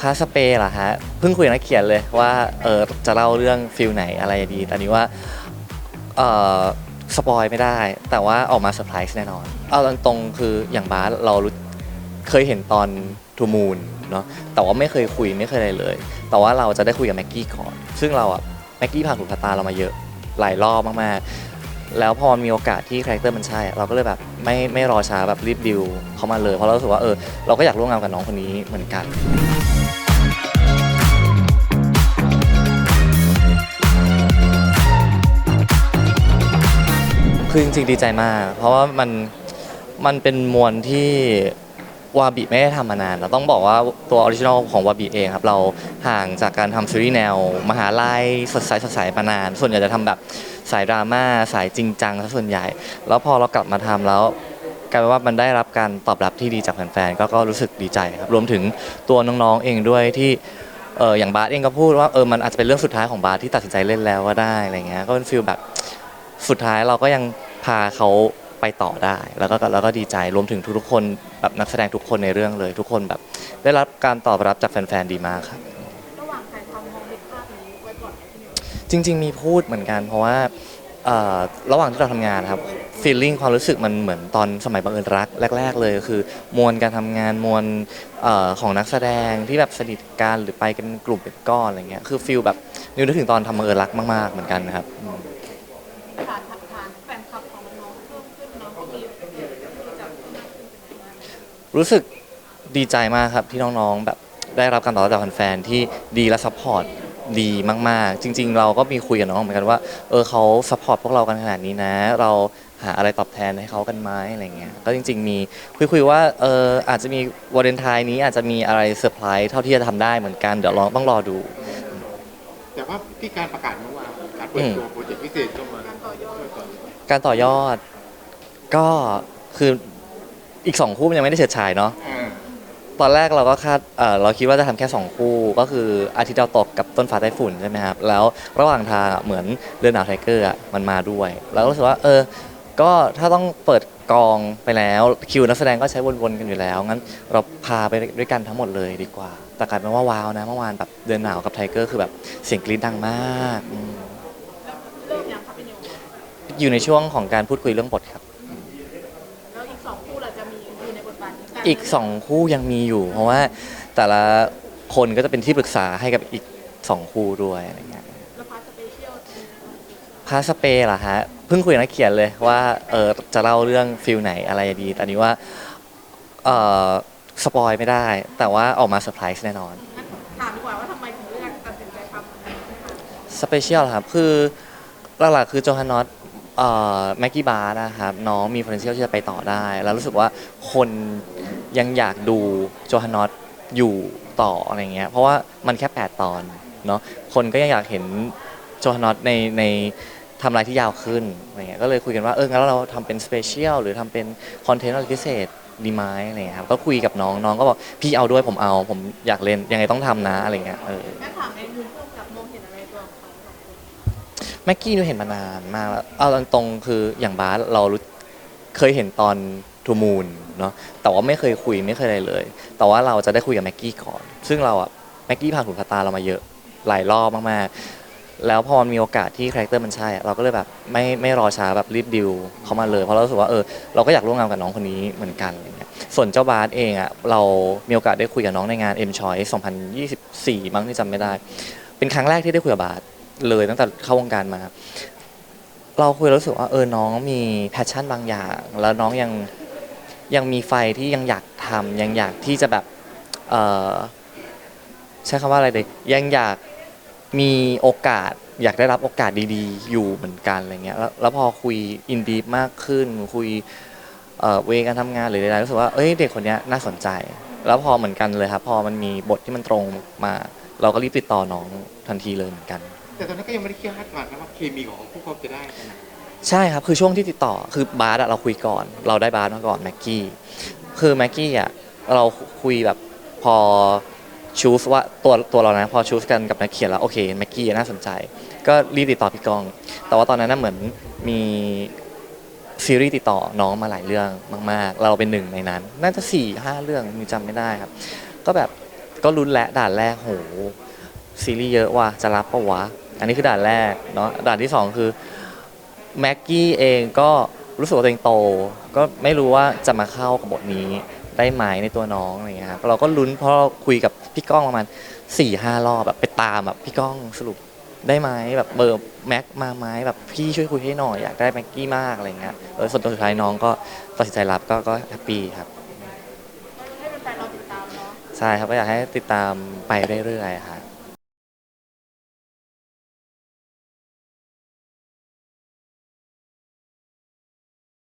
พาสเปย์เหรอฮะเพิ่งคุยกับนักเขียนเลยว่าเออจะเล่าเรื่องฟิลไหนอะไรดีตอนนี้ว่าเออสปอยไม่ได้ แต่ว่าออกมาเซอร์ไพรส์แน่นอน เอาตรงๆคืออย่างบาสเรารู้เคยเห็นตอนทูมูนเนาะแต่ว่าไม่เคยคุยไม่เคยอะไรเลย แต่ว่าเราจะได้คุยกับแม็กกี้ก่อน ซึ่งเราอะแม็กกี้ผ่านหูผ่านตาเรามาเยอะหลายรอบมากๆ แล้วพอมีโอกาสที่คาแรคเตอร์มันใช่ เราก็เลยแบบไม่ไม่รอช้าแบบรีบดิวเข้ามาเลย เพราะเรารู้สึกว่าเออเราก็อยากร่วมงานกับน้องคนนี้เหมือนกัน คือจริงๆดีใจมาก เพราะว่ามันมันเป็นมวลที่วาบิไม่ได้ทำมานานเราต้องบอกว่าตัวออริจินอลของวาบิเองครับ เราห่างจากการทำซีรีส์แนว มหาลัยสดใสสดใสมานาน ส่วนใหญ่จะทำแบบสายดราม่าสายจริงจังซะส่วนใหญ่ แล้วพอเรากลับมาทำแล้วกลายเป็นว่ามันได้รับการตอบรับที่ดีจากแฟนๆก็ก็รู้สึกดีใจครับรวมถึงตัวน้องๆเองด้วยที่เอออย่างบาสเองก็พูดว่าเออมันอาจจะเป็นเรื่องสุดท้ายของบาสที่ตัดสินใจเล่นแล้วก็ได้อะไรเงี้ยก็เป็นฟีลแบบสุดท้ายเราก็ยัง พาเขาไปต่อได้ แล้วก็แล้วก็ดีใจรวมถึงทุกๆคนแบบนักแสดงทุกคนในเรื่องเลย ทุกคนแบบได้รับการตอบรับจากแฟนๆดีมากครับ ระหว่างถ่ายทำมองเห็นภาพนี้ไว้ก่อนไหมพี่นิวจริง ๆ มีพูดเหมือนกันเพราะว่าเอ่อระหว่างที่เราทำงานครับฟีลลิ่งความรู้สึกมันเหมือนตอนสมัยบังเอิญรักแรก ๆ เลยคือ มวลการทำงานมวลเอ่อของนักแสดงที่แบบสนิทกันหรือไปกันเป็นกลุ่มเป็นก้อนอะไรเงี้ยคือฟีลแบบนิวนึกถึงตอนทำบังเอิญรักมากๆเหมือนกันนะครับอืม ฐานฐานแฟนคลับของน้องเพิ่มขึ้นเนาะก็มีที่จะเพิ่มมากขึ้นเป็นยังไงบ้าง รู้สึกดีใจมากครับที่น้องๆแบบได้รับการตอบรับจากแฟนๆที่ดีและซัพพอร์ตดีมากๆ จริง ๆ เราก็มีคุยกับน้องเหมือนกันว่าเออเขาซัพพอร์ตพวกเรากันขนาดนี้นะ เราหาอะไรตอบแทนให้เขากันไหมอะไรเงี้ยก็จริง ๆ มีคุยๆว่าเอออาจจะมีวาเลนไทน์นี้อาจจะมีอะไรเซอร์ไพรส์เท่าที่จะทำได้เหมือนกันเดี๋ยวลองต้องรอดู แต่ว่าที่การประกาศเมื่อวานการเปิดตัวโปรเจกต์พิเศษก็มาการต่อยอดช่วยต่อยอดการต่อยอดก็คือ อีกสองคู่มันยังไม่ได้เฉิดฉายเนาะอ่าตอนแรกเราก็คาดเอ่อเราคิดว่าจะทำแค่ 2 คู่ ก็คืออาทิตย์ดาวตกกับต้นฟ้าไต้ฝุ่นใช่ไหมครับ แล้วระหว่างทางอะเหมือนเรือหนาวไทเกอร์อะมันมาด้วยแล้วก็รู้สึกว่าเออ ก็ถ้าต้องเปิดกองไปแล้วคิวนักแสดงก็ใช้วนๆกันอยู่แล้ว งั้นเราพาไปด้วยกันทั้งหมดเลยดีกว่า แต่กลายเป็นว่าว้าวนะเมื่อวานแบบเดือนหนาวกับไทเกอร์คือแบบเสียงกรี๊ดดังมากอืมเริ่มยังครับพี่นิวอยู่ในช่วงของการพูดคุยเรื่องบทครับ แล้วอีกสองคู่เราจะมีอยู่ในบทบาทนี้น อีก 2 คู่ยังมีอยู่ เพราะว่าแต่ละคนก็จะเป็นที่ปรึกษาให้กับอีก 2 คู่ด้วยอะไรเงี้ยแล้วพาร์ทสเปเชียลพาสเปย์เหรอฮะเพิ่งคุยกับนักเขียนเลยว่าเออจะเล่าเรื่องฟิลไหนอะไรดีตอนนี้ว่าเออสปอยไม่ได้ แต่ว่าออกมาเซอร์ไพรส์แน่นอน งั้นถามดีกว่าว่าทำไมถึงเลือกตัดสินใจทำอันนี้ค่ะสเปเชียลครับคือหลักๆคือโจฮันนอตเอ่อแม็กกี้บาร์นะครับน้องมี potential ที่จะไปต่อได้ แล้วรู้สึกว่าคน ยังอยากดูโจฮันนอตอยู่ต่ออะไรเงี้ยเพราะว่ามันแค่ 8 ตอนเนาะคนก็ยังอยากเห็นโจฮันนอตในในทำลายที่ยาวขึ้นอะไรเงี้ยก็เลยคุยกันว่าเอองั้นเราทำเป็นสเปเชียลหรือทำเป็นคอนเทนต์อะไรพิเศษดีไหมอะไรเงี้ยครับก็คุยกับน้องน้องก็บอกพี่เอาด้วยผมเอา ผมอยากเล่นยังไงต้องทำนะอะไรเงี้ยเอองั้นถามในมุมร่วมกับมองเห็นอะไรตัวของเขาสองคนแม็กกี้หนูเห็นมานานมากแล้วเอาตรงๆคืออย่างบาสเรารู้เคยเห็นตอน ทูมูนเนาะแต่ว่าไม่เคยคุยไม่เคยอะไรเลย แต่ว่าเราจะได้คุยกับแม็กกี้ก่อน ซึ่งเราอะแม็กกี้ผ่านหูผ่านตาเรามาเยอะหลายรอบมากๆ แล้วพอมีโอกาสที่คาแรคเตอร์มันใช่อะเราก็เลยแบบไม่ไม่รอช้าแบบรีบดิวเข้ามาเลยเพราะเรารู้สึกว่าเออเราก็อยากร่วมงานกับน้องคนนี้เหมือนกันอะไรเงี้ยส่วนเจ้าบาสเองอะเรามีโอกาสได้คุยกับน้องในงาน M Choice 2024 มั้งที่จำไม่ได้ เป็นครั้งแรกที่ได้คุยกับบาสเลยตั้งแต่เข้าวงการมา เราคุยรู้สึกว่าเออน้องมีแพชชั่นบางอย่าง แล้วน้องยัง ยังมีไฟที่ยังอยากทำยังอยากที่จะแบบเออใช้คำว่าอะไรดียังอยากมีโอกาสอยากได้รับโอกาสดีๆ อยู่เหมือนกันอะไรเงี้ยแล้วแล้วพอคุยอินดีมากขึ้นคุยเอ่อเวการทำงานหรืออะไรรู้สึกว่าเอ้ยเด็กคนเนี้ยน่าสนใจ แล้วพอเหมือนกันเลยครับพอมันมีบทที่มันตรงมา เราก็รีบติดต่อน้องทันทีเลยเหมือนกัน แต่ตอนนั้นก็ยังไม่ได้คิดคาดหวังนะว่าเคมีของพวกเขาจะได้ขนาดไหน ใช่ครับ คือช่วงที่ติดต่อคือบาร์เราคุยก่อน เราได้บาร์มาก่อนแม็กกี้คือแม็กกี้อะเราคุยแบบพอชูสว่าตัวตัวเรานะพอชูสกันกับนักเขียนแล้วโอเคแม็กกี้น่าสนใจ ก็รีบติดต่อพี่กอง แต่ว่าตอนนั้นน่ะเหมือนมีซีรีส์ติดต่อน้องมาหลายเรื่องมาก ๆ เราเป็นหนึ่งในนั้น น่าจะสี่ห้าเรื่องมีจำไม่ได้ครับ ก็แบบก็ลุ้นและด่านแรกโหซีรีส์เยอะว่ะจะรับปะวะ อันนี้คือด่านแรกเนาะด่านที่สองคือ แม็กกี้เองก็รู้สึกว่าตัวเองโต ก็ไม่รู้ว่าจะมาเข้ากับบทนี้ได้ไหมในตัวน้องอะไรเงี้ยครับเราก็ลุ้นเพราะเราคุยกับพี่ก้องประมาณสี่ห้ารอบแบบไปตามแบบพี่ก้องสรุปได้ไหมแบบเบอร์แม็กมาไหมแบบพี่ช่วยคุยให้หน่อยอยากได้แม็กกี้มากอะไรเงี้ยเออส่วนตัวสุดท้ายน้องก็ตัดสินใจรับก็ก็แฮปปี้ครับ ให้แฟนๆเราติดตามเนาะ ใช่ครับก็อยากให้ติดตามไปเรื่อยๆครับ